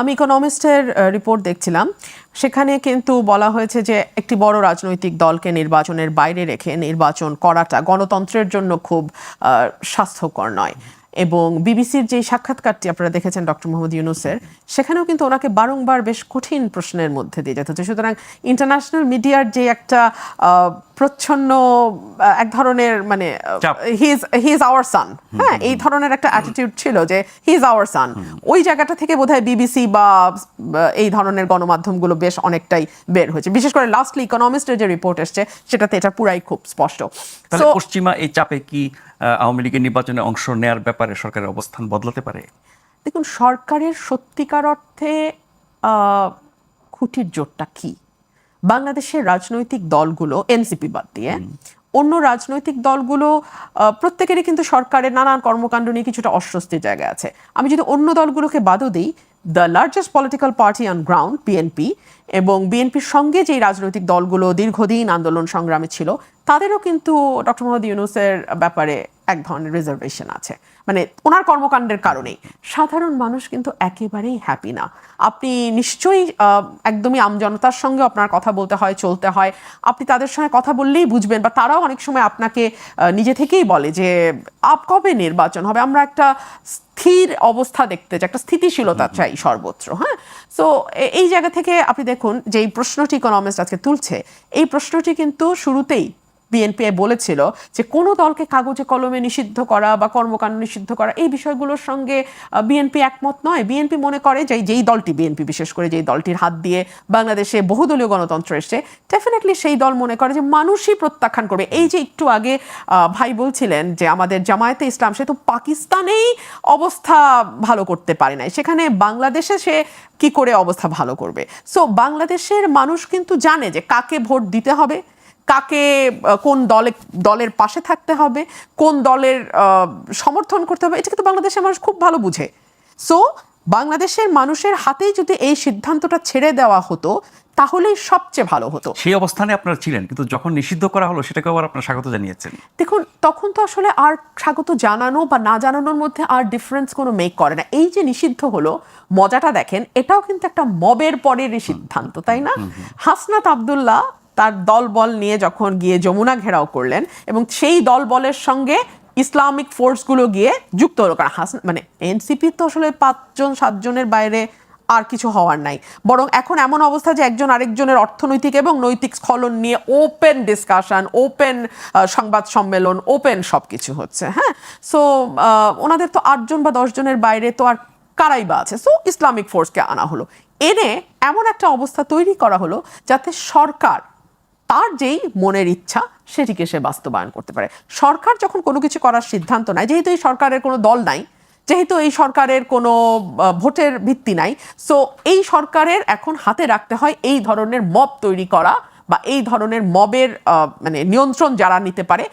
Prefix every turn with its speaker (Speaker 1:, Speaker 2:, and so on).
Speaker 1: আমি ইকোনমিস্টের রিপোর্ট দেখছিলাম। সেখানে কিন্তু বলা হয়েছে যে একটি বড় রাজনৈতিক দলকে নির্বাচনের বাইরে রেখে নির্বাচন করাটা গণতন্ত্রের জন্য খুব স্বাস্থ্যকর নয়। এবং বিবিসির যে সাক্ষাৎকারটি আপনারা দেখেছেন ডক্টর মোহাম্মদ ইউনুসের, সেখানেও কিন্তু ওনাকে বারংবার বেশ কঠিন প্রশ্নের মধ্যে দিয়ে যেতে হচ্ছে। সুতরাং ইন্টারন্যাশনাল মিডিয়ার যে একটা প্রচ্ছন্ন এক ধরনের মানে। হি ইজ আওয়ার সান হ্যাঁ এই ধরনের একটা অ্যাটিটিউড ছিল যে হি ইজ আওয়ার সান ওই জায়গাটা থেকে বোধহয় বিবিসি বা এই ধরনের গণমাধ্যমগুলো বেশ অনেকটাই বের হয়েছে। বিশেষ করে লাস্টলি ইকোনমিস্টের যে রিপোর্ট এসছে সেটাতে এটা পুরাই খুব স্পষ্ট।
Speaker 2: তাহলে পশ্চিমা এই চাপে কি আওয়ামী লীগের নির্বাচনে অংশ নেয়ার ব্যাপারে সরকারের অবস্থান বদলাতে পারে?
Speaker 1: দেখুন সরকারের সত্যিকার অর্থে আহ, খুঁটির জোরটা কি? বাংলাদেশের রাজনৈতিক দলগুলো এনসিপি বাদ দিয়ে অন্য রাজনৈতিক দলগুলো প্রত্যেকেরই কিন্তু সরকারের নানান কর্মকাণ্ড নিয়ে কিছুটা অস্বস্তির জায়গা আছে। আমি যদি অন্য দলগুলোকে বাদও দিই the largest political party on ground BNP এবং বিএনপির সঙ্গে যেই রাজনৈতিক দলগুলো দীর্ঘদিন আন্দোলন সংগ্রামে ছিল তাদেরও কিন্তু ডক্টর মোহাম্মদ ইউনুসের ব্যাপারে এক ধরনের রিজার্ভেশন আছে। মানে ওনার কর্মকাণ্ডের কারণেই। সাধারণ মানুষ কিন্তু একেবারেই হ্যাপি না। আপনি নিশ্চয়ই একদমই আমজনতার সঙ্গে আপনার কথা বলতে হয় চলতে হয়। আপনি তাদের সঙ্গে কথা বললেই বুঝবেন বা তারাও অনেক সময় আপনাকে নিজে থেকেই বলে যে আপ কবে নির্বাচন হবে? আমরা একটা স্থির অবস্থা দেখতে চাই একটা স্থিতিশীলতা চাই সর্বত্র হ্যাঁ? সো এই জায়গা থেকে আপনি দেখুন যে এই প্রশ্নটি ইকোনমিস্ট আজকে তুলছে এই প্রশ্নটি কিন্তু শুরুতেই বিএনপি বলেছিল যে কোনো দলকে কাগজে কলমে নিষিদ্ধ করা বা কর্মকাণ্ড নিষিদ্ধ করা, এই বিষয়গুলোর সঙ্গে বিএনপি একমত নয়। বিএনপি মনে করে যে যেই দলটি বিএনপি বিশেষ করে যেই দলটির হাত দিয়ে বাংলাদেশে বহুদলীয় গণতন্ত্র এসছে ডেফিনেটলি সেই দল মনে করে যে মানুষই প্রত্যাখ্যান করবে। এই যে একটু আগে ভাই বলছিলেন যে আমাদের জামায়াতে ইসলাম, সে তো পাকিস্তানেই অবস্থা ভালো করতে পারে নাই। সেখানে বাংলাদেশে সে কি করে অবস্থা ভালো করবে? সো বাংলাদেশের মানুষ কিন্তু জানে যে কাকে ভোট দিতে হবে কাকে কোন দলে দলের পাশে থাকতে হবে কোন দলের সমর্থন করতে হবে এটা কিন্তু বাংলাদেশের মানুষ খুব ভালো বুঝে। সো বাংলাদেশের মানুষের হাতেই যদি এই সিদ্ধান্তটা ছেড়ে দেওয়া হতো তাহলেই সবচেয়ে ভালো হতো।
Speaker 2: সেই অবস্থানে আপনারা ছিলেন কিন্তু যখন নিষিদ্ধ করা হলো সেটাকে আবার আপনারা স্বাগত জানিয়েছেন।
Speaker 1: দেখুন তখন তো আসলে আর স্বাগত জানানো বা না জানানোর মধ্যে আর ডিফারেন্স কোনো মেক করে না। এই যে নিষিদ্ধ হলো মজাটা দেখেন এটাও কিন্তু একটা মবের পরেরই সিদ্ধান্ত তাই না? হাসনাত আবদুল্লাহ তার দলবল নিয়ে যখন গিয়ে যমুনা ঘেরাও করলেন এবং সেই দলবলের সঙ্গে ইসলামিক ফোর্সগুলো গিয়ে যুক্ত হলো, কারণ হাসন মানে এনসিপি তো আসলে পাঁচজন, সাতজনের বাইরে আর কিছু হওয়ার নাই। বরং এখন এমন অবস্থা যে একজন আরেকজনের অর্থনৈতিক এবং নৈতিক স্খলন নিয়ে ওপেন ডিসকাশন ওপেন সংবাদ সম্মেলন ওপেন সব কিছু হচ্ছে হ্যাঁ? সো ওনাদের তো আটজন বা দশজনের বাইরে তো আর কারাই বা আছে। সো ইসলামিক ফোর্সকে আনা হলো। এনে এমন একটা অবস্থা তৈরি করা হলো যাতে সরকার তার যেই মনের ইচ্ছা, সেটিকে সে বাস্তবায়ন করতে পারে। সরকার যখন কোনো কিছু করার সিদ্ধান্ত নেয়, যেহেতু এই সরকারের কোনো দল নাই, যেহেতু এই সরকারের কোনো ভোটের ভিত্তি নাই সো এই সরকারের এখন হাতে রাখতে হয় এই ধরনের মব তৈরি করা বা এই ধরনের মবের মানে নিয়ন্ত্রণ যারা নিতে পারে